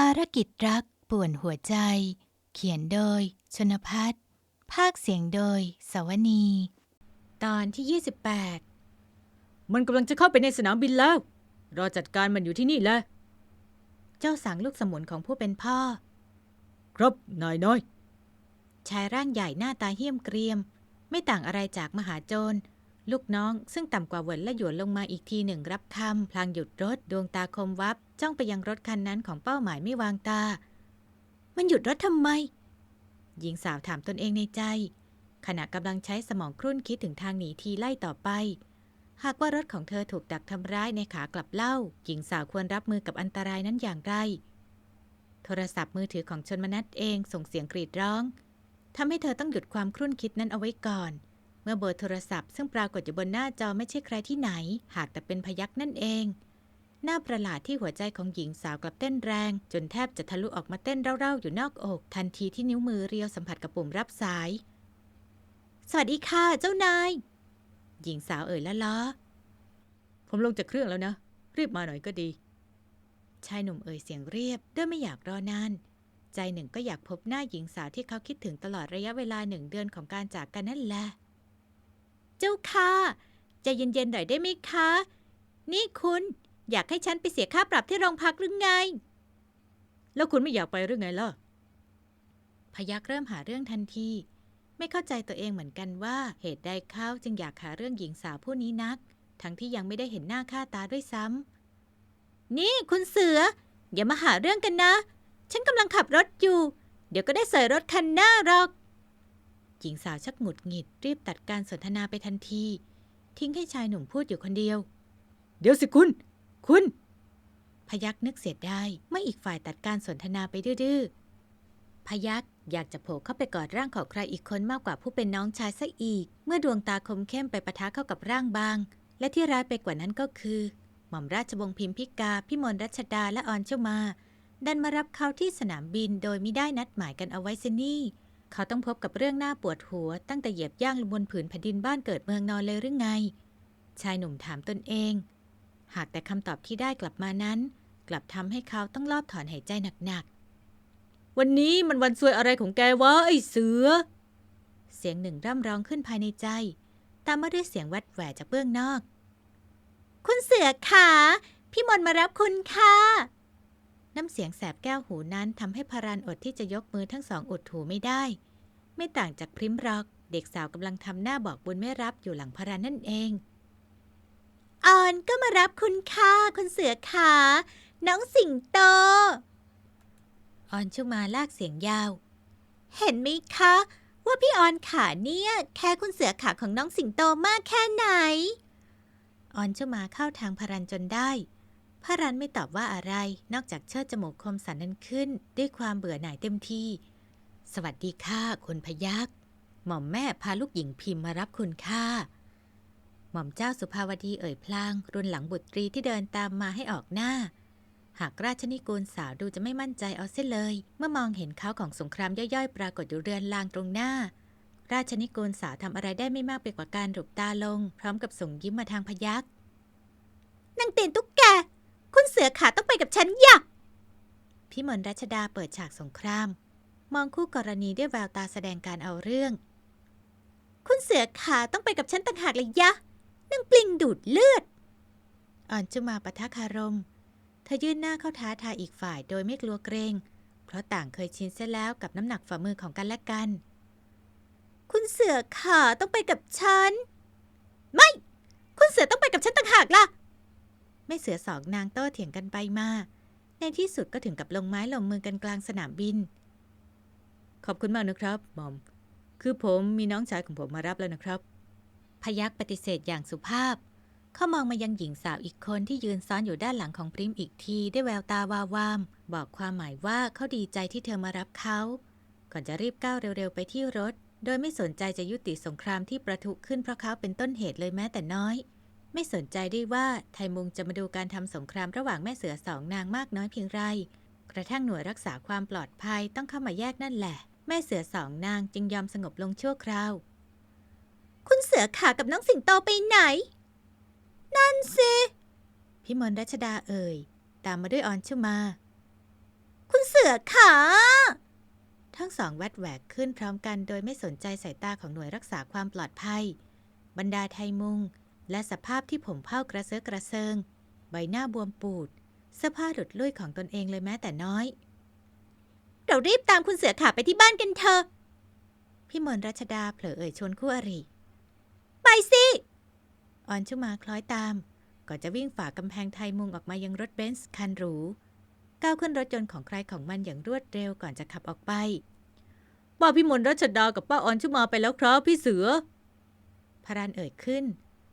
ารกิจรักป่วนหัวใจ เขียนโดย ชนพัฒน์ภาคเสียงโดย สวนี ตอนที่ 28 มันกำลังจะเข้าไปในสนามบินแล้ว รอจัดการมันอยู่ที่นี่แหละ เจ้าสังลูกสมุนของผู้เป็นพ่อ ครับนายน้อย ชายร่างใหญ่หน้าตาเหี้ยมเกรียม ไม่ต่างอะไรจากมหาโจร ลูกน้อง ซึ่งต่ำกว่าเหวินและหยวนลงมาอีกทีหนึ่งรับคำพลางหยุดรถ ดวงตาคมวับ จ้องไปยังรถคันนั้นของเป้าหมายไม่วางตา มันหยุดรถทำไม หญิงสาวถามตนเองในใจ ขณะกำลังใช้สมองครุ่นคิดถึงทางหนีทีไล่ต่อไป หากว่ารถของเธอถูกดักทำร้ายในขากลับเล่า หญิงสาวควรรับมือกับอันตรายนั้นอย่างไร โทรศัพท์มือถือของชนมนัทเองส่งเสียงกรีดร้องทำให้เธอต้องหยุดความครุ่นคิดนั้นเอาไว้ก่อน มื่อเบอร์โทรศัพท์ซึ่งปรากฏอยู่บนหน้าจอไม่ใช่ใครที่ไหน หากแต่เป็นพยักนั่นเอง หน้าประหลาดที่หัวใจของหญิงสาวกลับเต้นแรง จนแทบจะทะลุออกมาเต้นเร่าๆอยู่นอกอก ทันทีที่นิ้วมือเรียวสัมผัสกับปุ่มรับสาย สวัสดีค่ะเจ้านาย หญิงสาวเอ่ยละล้อผมลงจากเครื่องแล้วนะ รีบมาหน่อยก็ดี ชายหนุ่มเอ่ยเสียงเรียบด้วยไม่อยากรอนานใจหนึ่งก็อยากพบหน้าหญิงสาวที่เขาคิดถึงตลอดระยะเวลาหนึ่งเดือนของการจากกันนั่นแหละ เจ้าค่ะใจเย็นๆหน่อยได้ไหมคะ นี่คุณอยากให้ฉันไปเสียค่าปรับที่โรงพักหรือไง แล้วคุณไม่อยากไปหรือไงล่ะ พยักเริ่มหาเรื่องทันที ไม่เข้าใจตัวเองเหมือนกันว่า เหตุใดเขาจึงอยากหาเรื่องหญิงสาวผู้นี้นัก ทั้งที่ยังไม่ได้เห็นหน้าค่าตาด้วยซ้ำ นี่คุณเสือ อย่ามาหาเรื่องกันนะ ฉันกำลังขับรถอยู่ เดี๋ยวก็ได้เสยรถคันหน้าหรอก หญิงสาวชักหงุดหงิดรีบตัดการสนทนาไปทันที ทิ้งให้ชายหนุ่มพูดอยู่คนเดียว เดี๋ยวสิคุณ คุณ พยักนึกเสียได้เมื่ออีกฝ่ายตัดการสนทนาไปดื้อๆพยักอยากจะโผล่เข้าไปกอดร่างของใครอีกคนมากกว่าผู้เป็นน้องชายซะอีก เมื่อดวงตาคมเข้มไปปะทะเข้ากับร่างบาง และที่ร้ายไปกว่านั้นก็คือ หม่อมราชวงศ์พิมพิกาพิมลรัชดาและออนเจ้ามา ดันมารับเขาที่สนามบินโดยมิได้นัดหมายกันเอาไว้เสนี่ เขาต้องพบกับเรื่องน่าปวดหัว ตั้งแต่เหยียบย่างลงบนผืนแผ่นดินบ้านเกิดเมืองนอนเลยหรือไง ชายหนุ่มถามตนเอง หากแต่คำตอบที่ได้กลับมานั้น กลับทำให้เขาต้องลอบถอนหายใจหนักๆ วันนี้มันวันซวยอะไรของแกวะไอ้เสือ เสียงหนึ่งร่ำร้องขึ้นภายในใจ ตามมาด้วยเสียงแวดแหวจากเบื้องนอก คุณเสือขาพี่มนมารับคุณค่ะ น้ำเสียงแสบแก้วหูนั้นทำให้พารันอดที่จะยกมือทั้งสองอุดหูไม่ได้ ไม่ต่างจากพริมร็อก เด็กสาวกำลังทำหน้าบอกบุญไม่รับอยู่หลังพารันนั่นเองออนก็มารับคุณค่ะคุณเสือขาน้องสิงโต ออนชุมาลากเสียงยาว เห็นไหมคะ ว่าพี่ออนขาเนี่ยแค่คุณเสือขาของน้องสิงโตมากแค่ไหน ออนชุมาเข้าทางพารันจนได้ พารันไม่ตอบว่าอะไร นอกจากเชิดจมูกคมสันนั้นขึ้น ด้วยความเบื่อหน่ายเต็มที่ สวัสดีค่ะคุณพยักหม่อมแม่พาลูกหญิงพิมพ์มารับคุณค่ะ หม่อมเจ้าสุภาวดีเอ่ยพลาง รุนหลังบุตรีที่เดินตามมาให้ออกหน้า หากราชนิกูลสาวดูจะไม่มั่นใจเอาเสียเลย เมื่อมองเห็นเขาของสงครามย่อยๆ ปรากฏอยู่เรือนลางตรงหน้า ราชนิกูลสาวทำอะไรได้ไม่มากไปกว่าการหลบตาลง พร้อมกับส่งยิ้มมาทางพยักนางเตียนตุ๊กแก คุณเสือขาต้องไปกับฉันอย่าพี่มนรัชดาเปิดฉากสงคราม มองคู่กรณีด้วยแววตาแสดงการเอาเรื่อง คุณเสือขาต้องไปกับฉันต่างหากเลยยะนางปลิงดูดเลือด อ่อนจุมาปะทะคารม เธอยื่นหน้าเข้าท้าทายอีกฝ่ายโดยไม่กลัวเกรง เพราะต่างเคยชินเสียแล้วกับน้ำหนักฝ่ามือของกันและกัน คุณเสือขาต้องไปกับฉัน ไม่ คุณเสือต้องไปกับฉันต่างหากล่ะ ไม่เสือสองนางโต้เถียงกันไปมา ในที่สุดก็ถึงกับลงไม้ลงมือกันกลางสนามบิน ขอบคุณมากนะครับหมอม คือผมมีน้องชายของผมมารับแล้วนะครับ พยักปฏิเสธอย่างสุภาพ เขามองมายังหญิงสาวอีกคนที่ยืนซ้อนอยู่ด้านหลังของพริมอีกทีด้วยแววตาวาวาม บอกความหมายว่าเขาดีใจที่เธอมารับเขาก่อนจะรีบก้าวเร็วๆไปที่รถ โดยไม่สนใจจะยุติสงครามที่ประทุขึ้นเพราะเขาเป็นต้นเหตุเลยแม้แต่น้อย ไม่สนใจด้วยว่าไทมุงจะมาดูการทำสงครามระหว่างแม่เสือสองนางมากน้อยเพียงไร กระทั่งหน่วยรักษาความปลอดภัยต้องเข้ามาแยกนั่นแหละ แม่เสือสองนางจึงยอมสงบลงชั่วคราว คุณเสือขากับน้องสิงโตไปไหน นั่นสิพิมลรัชดาเอ่ย ตามมาด้วยออนชุมา คุณเสือขาทั้งสองแวดแหวกขึ้นพร้อมกันโดยไม่สนใจสายตาของหน่วยรักษาความปลอดภัย บรรดาไทยมุง และสภาพที่ผมเผ้ากระเซาะกระเซิง ใบหน้าบวมปูด เสื้อผ้าหลุดลุ่ยของตนเองเลยแม้แต่น้อย เรารีบตามคุณเสือขาไปที่บ้านกันเถอะพี่มนรัชดาเผลอเอ่ยชวนคู่อริไปสิออนชุมาคล้อยตาม ก่อนจะวิ่งฝ่ากำแพงไทยมุงออกมายังรถเบนซ์คันหรูก้าวขึ้นรถยนต์ของใครของมันอย่างรวดเร็วก่อนจะขับออกไปป้าพิมลรัชดากับป้าออนชุมาไปแล้วครับพี่เสือพรานเอ่ยขึ้น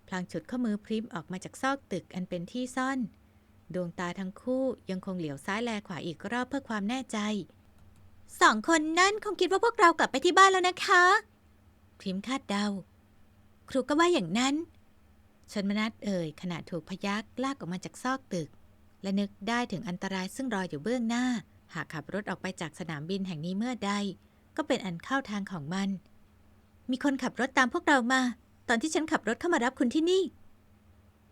พลางฉุดข้อมือพริมออกมาจากซอกตึกอันเป็นที่ซ่อน ดวงตาทั้งคู่ยังคงเหลียวซ้ายแลขวาอีกรอบเพื่อความแน่ใจ สองคนนั่นคงคิดว่าพวกเรากลับไปที่บ้านแล้วนะคะ พริมคาดเดา ครูก็ว่าอย่างนั้นชนมนัสเอ่ยขณะถูกพยักลากออกมาจากซอกตึก และนึกได้ถึงอันตรายซึ่งรออยู่เบื้องหน้า หากขับรถออกไปจากสนามบินแห่งนี้เมื่อใด ก็เป็นอันเข้าทางของมัน มีคนขับรถตามพวกเรามา ตอนที่ฉันขับรถเข้ามารับคุณที่นี่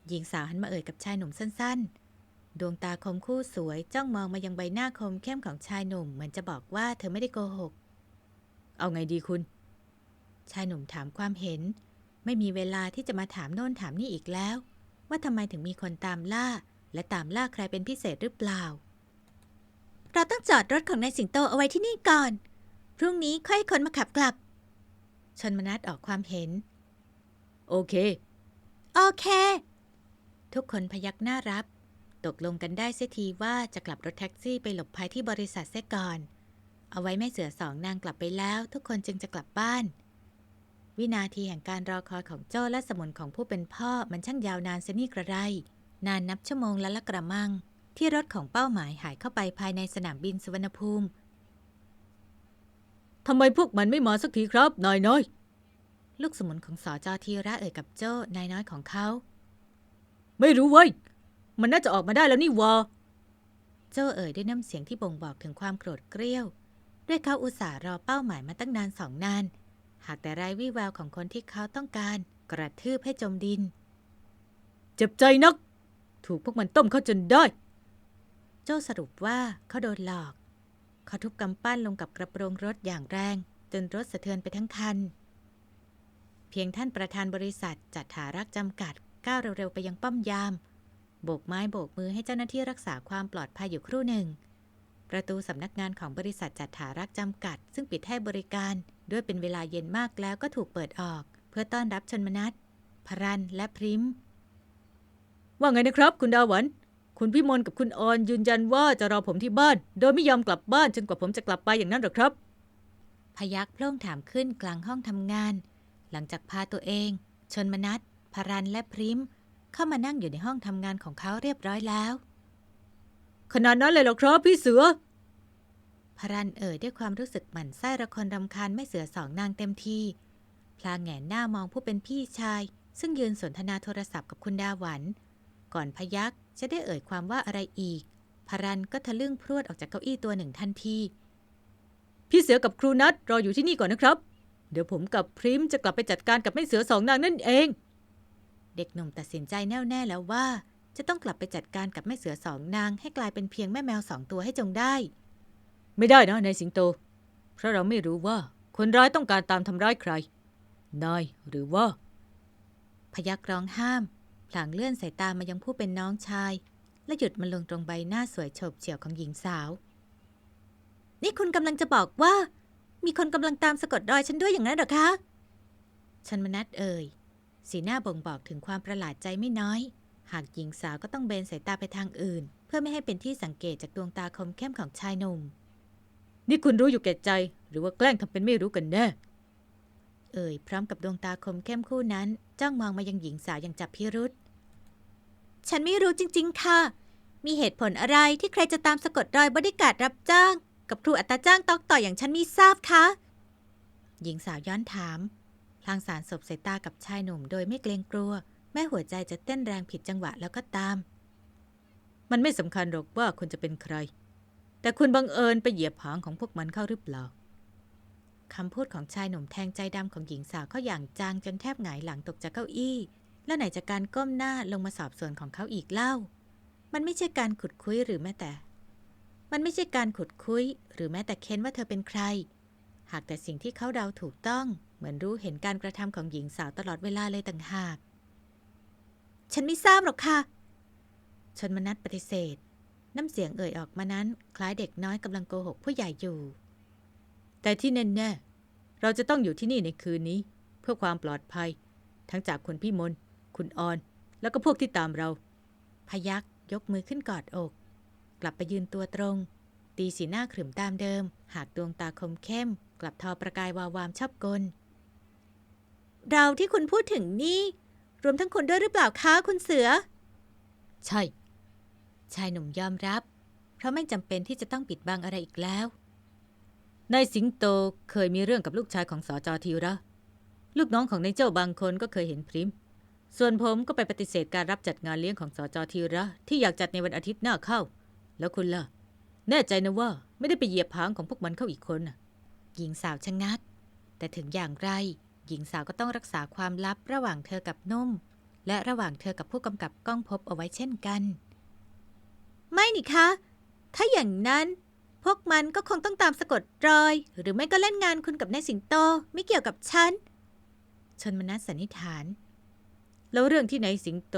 หญิงสาวหันมาเอ่ยกับชายหนุ่มสั้น ๆ ดวงตาคมคู่สวยจ้องมองมายังใบหน้าคมเข้มของชายหนุ่มเหมือนจะบอกว่าเธอไม่ได้โกหก เอาไงดีคุณ ชายหนุ่มถามความเห็น ไม่มีเวลาที่จะมาถามโน่นถามนี่อีกแล้ว ว่าทำไมถึงมีคนตามล่า และตามล่าใครเป็นพิเศษหรือเปล่า เราต้องจอดรถของนายสิงโตเอาไว้ที่นี่ก่อน พรุ่งนี้ค่อยให้คนมาขับกลับ ชนมนัสออกความเห็น โอเค โอเค ทุกคนพยักหน้ารับ ตกลงกันได้เสียทีว่าจะกลับรถแท็กซี่ไปหลบภัยที่บริษัทเสียก่อน เอาไว้แม่เสือสองนางกลับไปแล้ว ทุกคนจึงจะกลับบ้าน วินาทีแห่งการรอคอยของโจ้และสมุนของผู้เป็นพ่อมันช่างยาวนานเสยนี่กระไร นานนับชั่วโมงและละกระมัง ที่รถของเป้าหมายหายเข้าไปภายในสนามบินสุวรรณภูมิทำไมพวกมันไม่มาสักทีครับนายน้อย ลูกสมุนของสอจอทีระเอ่ยกับโจ้นายน้อยของเขา ไม่รู้เว้ย มันน่าจะออกมาได้แล้วนี่วะโจ้เอ่ยด้วยน้ำเสียงที่บ่งบอกถึงความโกรธเกรี้ยว ด้วยเขาอุตส่าห์รอเป้าหมายมาตั้งนานสองนาน หากแต่ไร้วี่แววของคนที่เขาต้องการ กระทืบให้จมดิน เจ็บใจนัก ถูกพวกมันต้มเข้าจนได้ โจ้สรุปว่าเขาโดนหลอก เขาทุบกำปั้นลงกับกระโปรงรถอย่างแรง จนรถสะเทือนไปทั้งคัน เพียงท่านประธานบริษัทจัดหารักจำกัดก้าวเร็วๆไปยังป้อมยาม โบกไม้โบกมือให้เจ้าหน้าที่รักษาความปลอดภัยอยู่ครู่หนึ่ง ประตูสำนักงานของบริษัทจัดหารักจำกัด ซึ่งปิดให้บริการด้วยเป็นเวลาเย็นมากแล้วก็ถูกเปิดออก เพื่อต้อนรับชนมนัสพรันและพริมว่าไงนะครับ คุณดาหวันคุณพี่มนกับคุณออนยืนยันว่าจะรอผมที่บ้าน โดยไม่ยอมกลับบ้านจนกว่าผมจะกลับไปอย่างนั้นหรอครับ พยักโพล่งถามขึ้นกลางห้องทำงาน หลังจากพาตัวเอง ชนมนัสพรันและพริม เข้ามานั่งอยู่ในห้องทำงานของเขาเรียบร้อยแล้ว ขนาดนั้นเลยเหรอครับพี่เสือ พรันเอ่ยด้วยความรู้สึกหมั่นไส้ระคนรำคาญไม่เสือสองนางเต็มทีพลางแหงนหน้ามองผู้เป็นพี่ชาย ซึ่งยืนสนทนาโทรศัพท์กับคุณดาหวัน ก่อนพยักจะได้เอ่ยความว่าอะไรอีก พรันก็ทะลึ่งพรวดออกจากเก้าอี้ตัวหนึ่งทันที พี่เสือกับครูนัทรออยู่ที่นี่ก่อนนะครับ เดี๋ยวผมกับพริมจะกลับไปจัดการกับแม่เสือสองนางนั่นเอง เด็กหนุ่มตัดสินใจแน่วแน่แล้วว่า จะต้องกลับไปจัดการกับแม่เสือสองนาง ให้กลายเป็นเพียงแม่แมวสองตัวให้จงได้ ไม่ได้นะนายสิงโต เพราะเราไม่รู้ว่าคนร้ายต้องการตามทำร้ายใคร นายหรือว่า พยักร้องห้ามพลางเลื่อนสายตามายังผู้เป็นน้องชาย และหยุดมันลงตรงใบหน้าสวยโฉบเฉี่ยวของหญิงสาว นี่คุณกำลังจะบอกว่า มีคนกำลังตามสะกดรอยฉันด้วยอย่างนั้นเหรอคะ ฉันมนัดเอ่ย สีหน้าบ่งบอกถึงความประหลาดใจไม่น้อย หากหญิงสาวก็ต้องเบนสายตาไปทางอื่น เพื่อไม่ให้เป็นที่สังเกตจากดวงตาคมเข้มของชายหนุ่ม นี่คุณรู้อยู่แก่ใจ หรือว่าแกล้งทำเป็นไม่รู้กันแน่ เอ่ยพร้อมกับดวงตาคมเข้มคู่นั้น จ้องมองมายังหญิงสาวอย่างจับพิรุษ ฉันไม่รู้จริง ๆ ค่ะ มีเหตุผลอะไรที่ใครจะตามสะกดรอยบริการดรับจ้าง กับครูอัตราจ้างตอกต่ออย่างฉันม่ทราบคะ หญิงสาวย้อนถาม พลางสารสบสายตากับชายหนุ่มโดยไม่เกรงกลัว แม้หัวใจจะเต้นแรงผิดจังหวะแล้วก็ตาม มันไม่สำคัญหรอกว่าคุณจะเป็นใคร แต่คุณบังเอิญไปเหยียบหางของพวกมันเข้าหรือเปล่าคำพูดของชายหนุ่มแทงใจดำของหญิงสาวเขาอย่างจางจนแทบหงายหลังตกจากเก้าอี้ แล้วไหนจากการก้มหน้าลงมาสอบสวนของเขาอีกเล่า มันไม่ใช่การขุดคุยหรือแม้แต่ มันไม่ใช่การขุดคุย หรือแม้แต่เค้นว่าเธอเป็นใคร หากแต่สิ่งที่เขาเดาถูกต้อง เหมือนรู้เห็นการกระทำของหญิงสาวตลอดเวลาเลยต่างหาก ฉันไม่ทราบหรอกค่ะ ชนมนัสปฏิเสธ น้ำเสียงเอ่ยออกมานั้น คล้ายเด็กน้อยกำลังโกหกผู้ใหญ่อยู่ แต่ที่แน่ๆเราจะต้องอยู่ที่นี่ในคืนนี้ เพื่อความปลอดภัย ทั้งจากคุณพี่มน คุณออน แล้วก็พวกที่ตามเรา พยักยกมือขึ้นกอดอก กลับไปยืนตัวตรง ตีสีหน้าขรึมตามเดิม หากดวงตาคมเข้ม กลับทอประกายวาวามชอบกล เราที่คุณพูดถึงนี่ รวมทั้งคุณด้วยหรือเปล่าคะคุณเสือ ใช่ ชายหนุ่มยอมรับ เพราะไม่จำเป็นที่จะต้องปิดบังอะไรอีกแล้วนายสิงโตเคยมีเรื่องกับลูกชายของสอจอทีระลูกน้องของนายเจ้าบางคนก็เคยเห็นพริม ส่วนผมก็ไปปฏิเสธการรับจัดงานเลี้ยงของสอจอทีระที่อยากจัดในวันอาทิตย์หน้าเข้า แล้วคุณล่ะ แน่ใจนะว่าไม่ได้ไปเหยียบหางของพวกมันเข้าอีกคนน่ะ หญิงสาวชะงัก แต่ถึงอย่างไร หญิงสาวก็ต้องรักษาความลับระหว่างเธอกับนุ่ม และระหว่างเธอกับผู้กำกับกล้องพบเอาไว้เช่นกัน ไม่นี่คะ ถ้าอย่างนั้น พวกมันก็คงต้องตามสะกดรอย หรือไม่ก็เล่นงานคุณกับนายสิงโตไม่เกี่ยวกับฉัน ชนมนัสสันนิษฐาน แล้วเรื่องที่นายสิงโต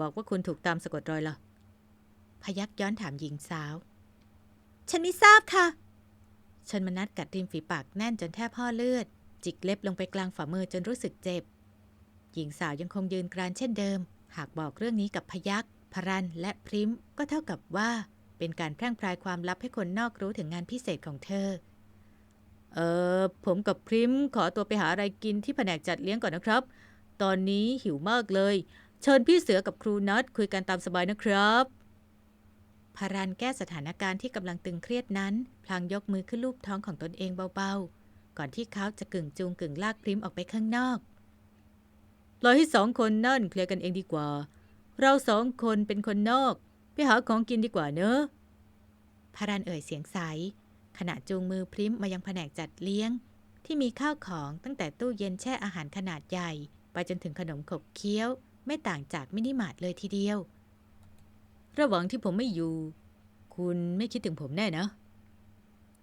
บอกว่าคุณถูกตามสะกดรอยล่ะ พยักย้อนถามหญิงสาว ฉันไม่ทราบค่ะ ชนมนัสกัดริมฝีปากแน่นจนแทบพ่อเลือด จิกเล็บลงไปกลางฝ่ามือจนรู้สึกเจ็บ หญิงสาวยังคงยืนกรานเช่นเดิม หากบอกเรื่องนี้กับพยักพรันและพริมก็เท่ากับว่า เป็นการแพร่งพรายความลับให้คนนอกรู้ถึงงานพิเศษของเธอ เออผมกับพริมขอตัวไปหาอะไรกินที่แผนกจัดเลี้ยงก่อนนะครับ ตอนนี้หิวมากเลย เชิญพี่เสือกับครูนัดคุยกันตามสบายนะครับ พารันแก้สถานการณ์ที่กำลังตึงเครียดนั้น พลางยกมือขึ้นลูบท้องของตนเองเบาๆ ก่อนที่เขาจะกึ่งจูงกึ่งลากพริมออกไปข้างนอกปล่อยให้สองคนนั่นเคลียร์กันเองดีกว่า เราสองคนเป็นคนนอก ไปหาของกินดีกว่าเนอะพารันเอ่ยเสียงใส ขณะจูงมือพริมมายังแผนกจัดเลี้ยง ที่มีข้าวของตั้งแต่ตู้เย็นแช่อาหารขนาดใหญ่ ไปจนถึงขนมขบเคี้ยว ไม่ต่างจากมินิมาร์ทเลยทีเดียว ระหว่างที่ผมไม่อยู่ คุณไม่คิดถึงผมแน่นะ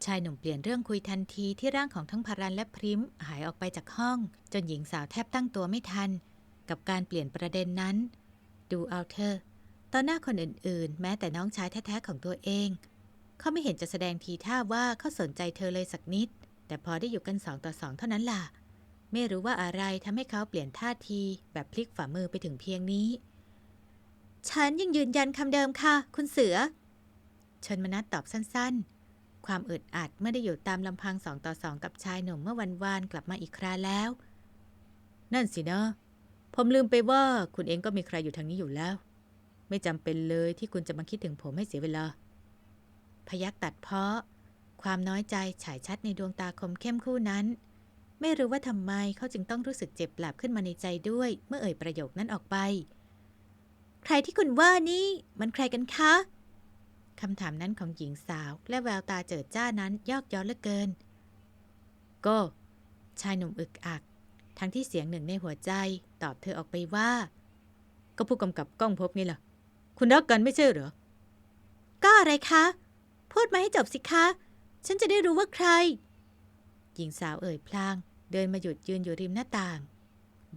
ชายหนุ่มเปลี่ยนเรื่องคุยทันทีที่ร่างของทั้งพารันและพริมหายออกไปจากห้อง จนหญิงสาวแทบตั้งตัวไม่ทัน กับการเปลี่ยนประเด็นนั้น ดูเอาเธอตอนหน้าคนอื่นๆ แม้แต่น้องชายแท้ๆของตัวเอง เขาไม่เห็นจะแสดงทีท่าว่าเขาสนใจเธอเลยสักนิด แต่พอได้อยู่กันสองต่อสองเท่านั้นล่ะ ไม่รู้ว่าอะไรทำให้เขาเปลี่ยนท่าทีแบบพลิกฝ่ามือไปถึงเพียงนี้ ฉันยังยืนยันคำเดิมค่ะ คุณเสือ ชนมนัสตอบสั้นๆ ความอึดอัดเมื่อได้อยู่ตามลำพังสองต่อสองกับชายหนุ่มเมื่อวันวานกลับมาอีกคราแล้ว นั่นสินะ ผมลืมไปว่าคุณเองก็มีใครอยู่ทางนี้อยู่แล้ว ไม่จำเป็นเลยที่คุณจะมาคิดถึงผมให้เสียเวลา พยักตัดเพาะ ความน้อยใจฉายชัดในดวงตาคมเข้มคู่นั้น ไม่รู้ว่าทำไมเขาจึงต้องรู้สึกเจ็บปลับขึ้นมาในใจด้วย เมื่อเอ่ยประโยคนั้นออกไป ใครที่คุณว่านี่ มันใครกันคะคำถามนั้นของหญิงสาว และแววตาเจิดจ้านั้นยอกย้อนเหลือเกินก็ชายหนุ่มอึกอัก ทั้งที่เสียงหนึ่งในหัวใจ ตอบเธอออกไปว่า ก็ผู้กำกับกล้องพบนี่ล่ะ คุณรักกันไม่ใช่เหรอ ก็อะไรคะ พูดมาให้จบสิคะ ฉันจะได้รู้ว่าใคร หญิงสาวเอ่ยพลาง เดินมาหยุดยืนอยู่ริมหน้าต่าง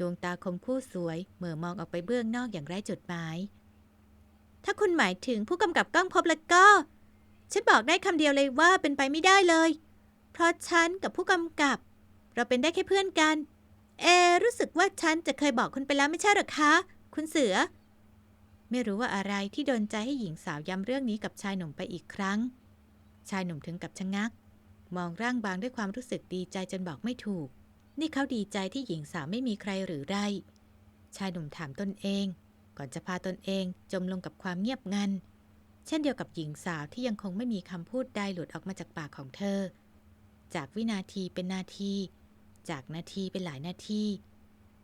ดวงตาคมคู่สวย เหมื่อมองออกไปเบื้องนอกอย่างไร้จุดหมาย ถ้าคุณหมายถึงผู้กำกับกล้องพบแล้วก็ ฉันบอกได้คำเดียวเลยว่าเป็นไปไม่ได้เลย เพราะฉันกับผู้กำกับ เราเป็นได้แค่เพื่อนกัน เอ รู้สึกว่าฉันจะเคยบอกคุณไปแล้วไม่ใช่หรอคะ คุณเสือ ไม่รู้ว่าอะไรที่โดนใจให้หญิงสาวย้ำเรื่องนี้กับชายหนุ่มไปอีกครั้ง ชายหนุ่มถึงกับชะงัก มองร่างบางด้วยความรู้สึกดีใจจนบอกไม่ถูก นี่เขาดีใจที่หญิงสาวไม่มีใครหรือไร ชายหนุ่มถามตนเอง ก่อนจะพาตนเองจมลงกับความเงียบงัน เช่นเดียวกับหญิงสาวที่ยังคงไม่มีคำพูดใดหลุดออกมาจากปากของเธอ จากวินาทีเป็นนาที จากนาทีเป็นหลายนาที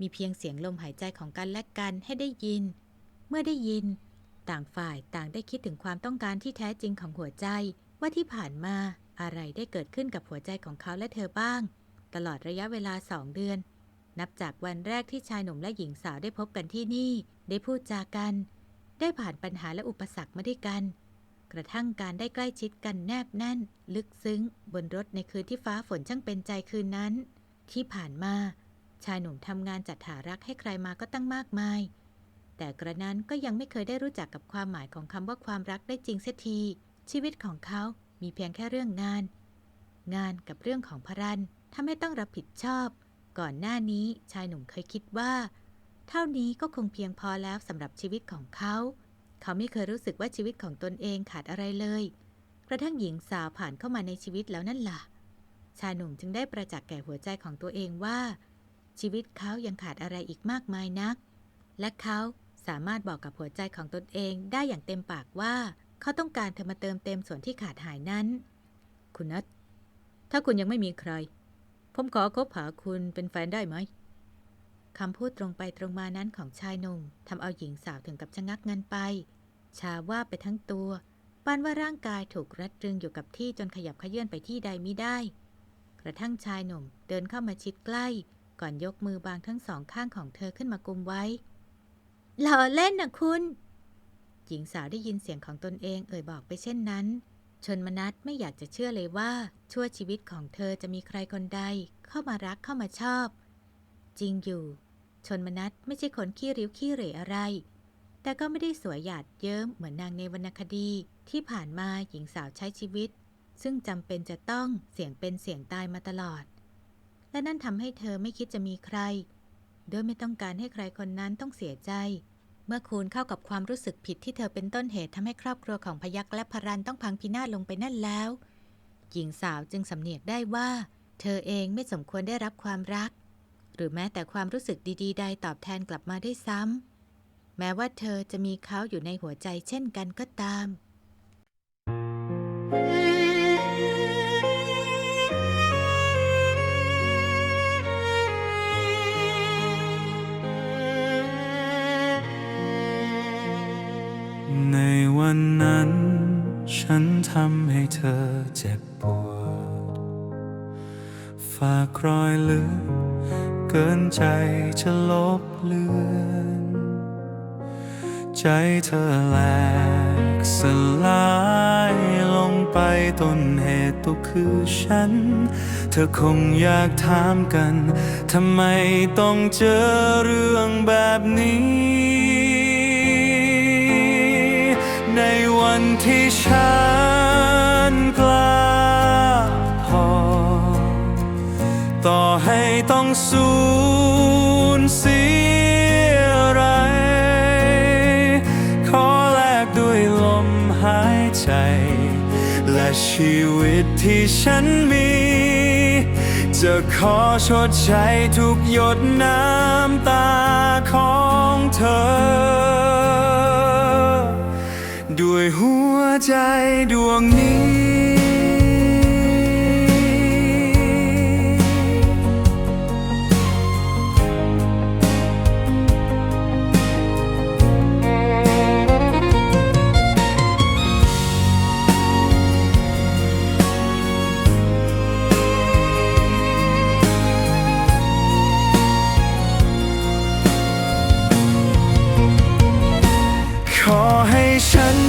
มีเพียงเสียงลมหายใจของกันและกันให้ได้ยิน เมื่อได้ยิน ต่างฝ่ายต่างได้คิดถึงความต้องการที่แท้จริงของหัวใจว่าที่ผ่านมาอะไรได้เกิดขึ้นกับหัวใจของเขาและเธอบ้าง ตลอดระยะเวลาสองเดือน นับจากวันแรกที่ชายหนุ่มและหญิงสาวได้พบกันที่นี่ ได้พูดจากัน ได้ผ่านปัญหาและอุปสรรคมาด้วยกัน กระทั่งการได้ใกล้ชิดกันแนบแน่น ลึกซึ้ง บนรถในคืนที่ฟ้าฝนช่างเป็นใจคืนนั้น ที่ผ่านมา ชายหนุ่มทำงานจัดหารักให้ใครมาก็ตั้งมากมาย แต่กระนั้นก็ยังไม่เคยได้รู้จักกับความหมายของคำว่าความรักได้จริงเสียทีชีวิตของเขามีเพียงแค่เรื่องงาน งานกับเรื่องของพรันทำให้ต้องรับผิดชอบ ก่อนหน้านี้ชายหนุ่มเคยคิดว่า เท่านี้ก็คงเพียงพอแล้วสำหรับชีวิตของเขา เขาไม่เคยรู้สึกว่าชีวิตของตนเองขาดอะไรเลย กระทั่งหญิงสาวผ่านเข้ามาในชีวิตแล้วนั่นล่ะ ชายหนุ่มจึงได้ประจักษ์แก่หัวใจของตัวเองว่า ชีวิตเขายังขาดอะไรอีกมากมายนัก และเขาสามารถบอกกับหัวใจของตนเองได้อย่างเต็มปากว่า เขาต้องการเธอมาเติมเต็มส่วนที่ขาดหายนั้น คุณนัทถ้าคุณยังไม่มีใคร ผมขอคบหาคุณเป็นแฟนได้ไหมคำพูดตรงไปตรงมานั้นของชายหนุ่มทำเอาหญิงสาวถึงกับชะงักงันไป ชาว่าไปทั้งตัวปานว่าร่างกายถูกรัดตรึงอยู่กับที่จนขยับขยื่นไปที่ใดไม่ได้ กระทั่งชายหนุ่มเดินเข้ามาชิดใกล้ ก่อนยกมือบางทั้งสองข้างของเธอขึ้นมากุมไว้หล่อเล่นนะคุณ หญิงสาวได้ยินเสียงของตนเองเอ่ยบอกไปเช่นนั้น ชนมนัสไม่อยากจะเชื่อเลยว่า ชั่วชีวิตของเธอจะมีใครคนใดเข้ามารักเข้ามาชอบ จริงอยู่ ชนมนัสไม่ใช่คนขี้ริ้วขี้เหร่อะไร แต่ก็ไม่ได้สวยหยาดเยิ้มเหมือนนางในวรรณคดีที่ผ่านมาหญิงสาวใช้ชีวิต ซึ่งจำเป็นจะต้องเสี่ยงเป็นเสี่ยงตายมาตลอด และนั่นทำให้เธอไม่คิดจะมีใคร โดยไม่ต้องการให้ใครคนนั้นต้องเสียใจ เมื่อคูณเข้ากับความรู้สึกผิดที่เธอเป็นต้นเหตุทำให้ครอบครัวของพยักและพรันต้องพังพินาศลงไปนั่นแล้ว หญิงสาวจึงสำเนียกได้ว่า เธอเองไม่สมควรได้รับความรัก หรือแม้แต่ความรู้สึกดีๆ ใดตอบแทนกลับมาได้ซ้ำแม้ว่าเธอจะมีเขาอยู่ในหัวใจเช่นกันก็ตาม ในวันนั้น ฉันทำให้เธอเจ็บปวด ฝากรอยลึก เกินใจจะลบเลือน ใจเธอแหลกสลายลงไปต้นเหตุตัวคือฉัน เธอคงอยากถามกัน ทำไมต้องเจอเรื่องแบบนี้ วันที่ฉันกล้าพอ ต่อให้ต้องสูญเสียอะไร ขอแลกด้วยลมหายใจ และชีวิตที่ฉันมี จะขอชดใช้ทุกหยดน้ำตาของเธอ ด้วยหัวใจดวงนี้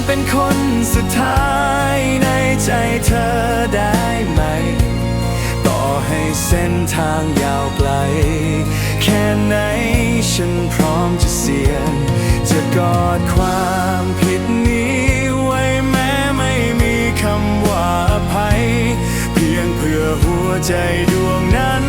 เป็นคนสุดท้ายในใจเธอได้ไหม ต่อให้เส้นทางยาวไกล แค่ไหนฉันพร้อมจะเสี่ยง จะกอดความผิดนี้ไว้แม้ไม่มีคำว่าอภัย เพียงเพื่อหัวใจดวงนั้น